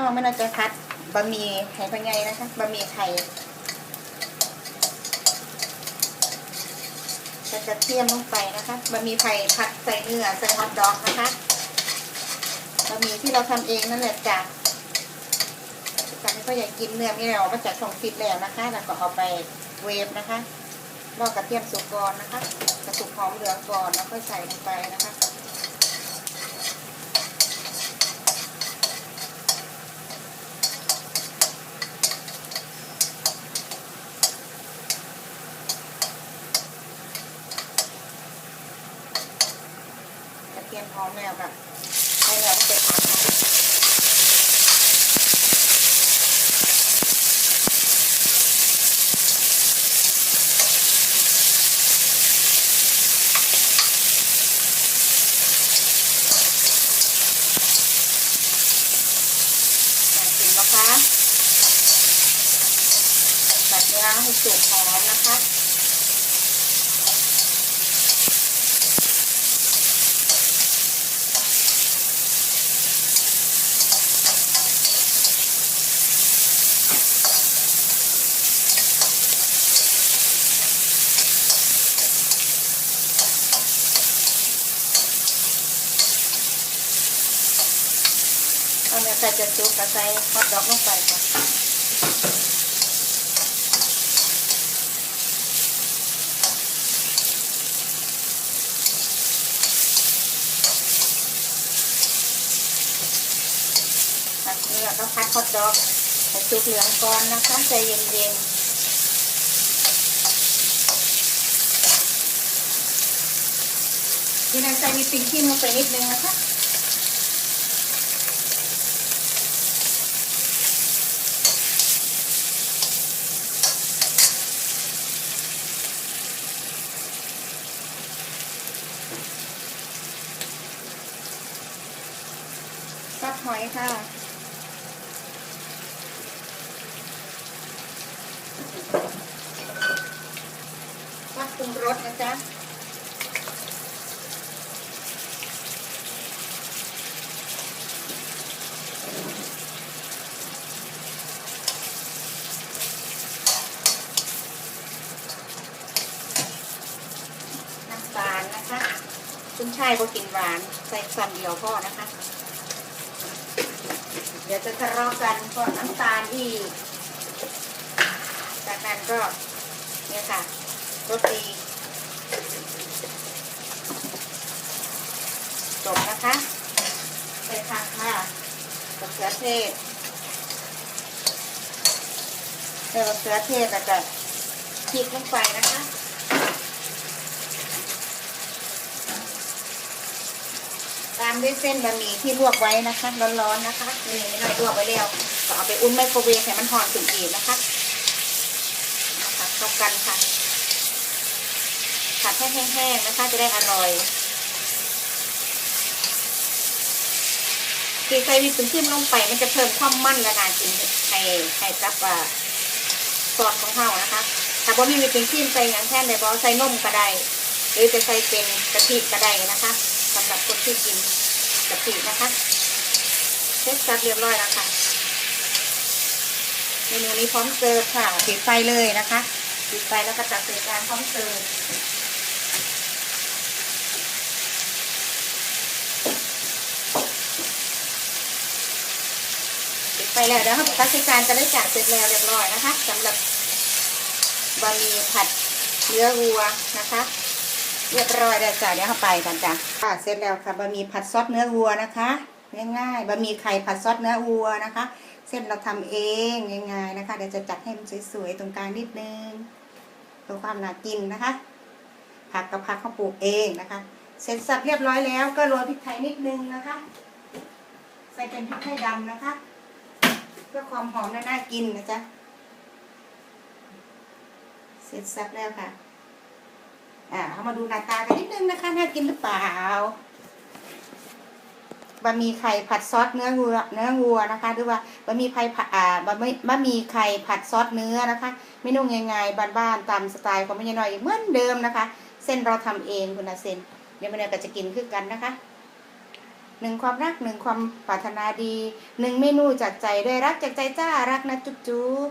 องไม่น่าจะคัดบะหมี่ไข่พะไงนะคะบะหมี่ไข่ใส่กระเทียมลงไปนะคะบะหมี่ไข่ผัดใส่เนื้อใส่ฮอทดอกนะคะบะหมี่ที่เราทำเองนั่นแหละจ้ะจากที่พ่อใหญ่กินเนื้อไม่เรามาจากช่องฟิตแล้วนะคะ แล้วก็เอาไปเวฟนะคะลอกกระเทียมสุกก่อนนะคะ กระสุกหอมเหลืองก่อนแล้วค่อยใส่ลงไปนะคะ กระเทียมหอมแล้วค่ะให้แล้วเสร็จค่ะอยากกินนะคะตัดเนื้อให้สุกหอมนะคะ เอาเนื้อไก่จะซุกกระใส่ฮอทดอกลงไปค่ะผัดเนื้อก็พัดฮอทดอกให้ซุกเหลืองก่อนนะคะใจเย็นๆที่นั่นใส่วิปปิ้งครีมลงไปนิดนึงนะคะ ซับหอยค่ะซับปรุงรสนะจ๊ะน้ำตาลนะคะ คุณชายก็กินหวาน ใส่ซ้ำเดียวพ่อนะคะ เดี๋ยวจะทะเลาะกันก็น้ำตาลอีก จากนั้นก็เนี่ยค่ะโรตีจบนะคะใส่ผักค่ะมะเขือเทศใส่มะเขือเทศแล้วก็พริกลงไปนะคะ ตาม ด้วยเส้นบะหมี่ที่ลวกไว้นะคะร้อนๆนะคะนี่ไม่ได้ลวกไว้แล้วก็เอาไปอุ่นไมโครเวฟให้มันหอนถึงอีกนะคะผัดเข้ากันค่ะผัดให้แห้งๆนะคะจะได้อร่อยที่ใส่วิปปิ้งครีมลงไปมันจะเพิ่มความมั่นและน่ากินให้ให้กับอ่าซอสของเขานะคะถ้าบ่มีวิปปิ้งครีมใส่อย่างแท่นได้บ่ใส่นมก็ได้หรือจะใส่เป็นกะทิก็ได้นะคะสำหรับคนที่กิน กะทินะคะเซ็ตซับเรียบร้อยแล้วค่ะ เมนูนี้พร้อมเสิร์ฟค่ะปิดไฟเลยนะคะปิดไฟแล้วก็จัดใส่จานพร้อมเสิร์ฟปิดไฟแล้วแล้วตัดใส่จานจะได้จัดเสร็จแล้วเรียบร้อยนะคะสำหรับบะหมี่ผัดเนื้อวัวนะคะ เรียบร้อยแล้วจ้ะเดี๋ยวเข้าไปกันจ้ะค่ะเสร็จแล้วค่ะบะหมี่ผัดซอสเนื้อวัวนะคะง่ายๆบะหมี่ไข่ผัดซอสเนื้อวัวนะคะ เส้นเราทำเองง่ายๆนะคะเดี๋ยวจะจัดให้มันสวยๆตรงกลางนิดนึงเพื่อความน่ากินนะคะ ผักกับผักเขาปลูกเองนะคะ เสร็จสับเรียบร้อยแล้วก็โรยพริกไทยนิดนึงนะคะ ใส่เป็นพริกไทยดำนะคะ เพื่อความหอมและน่ากินนะจ๊ะเสร็จสับแล้วค่ะ อ่าเอามาดูหน้าตากันนิดนึงนะคะน่ากินหรือเปล่าบะหมี่ไข่ผัดซอสเนื้อวัวเนื้อวัวนะคะ หรือว่าบะหมี่ไข่ผัดอ่าบะหมี่บะหมี่ไข่ผัดซอสเนื้อนะคะเมนูง่ายๆบ้านๆตามสไตล์ของแม่ยายน้อยเหมือนเดิมนะคะ เส้นเราทำเองคุณอาเซนเดี๋ยวแม่เนยก็จะกินคือกันนะคะหนึ่งความรักหนึ่งความปรารถนาดีหนึ่งเมนูจากใจด้วยรักจากใจจ้ารักนะจุ๊บจุ๊บ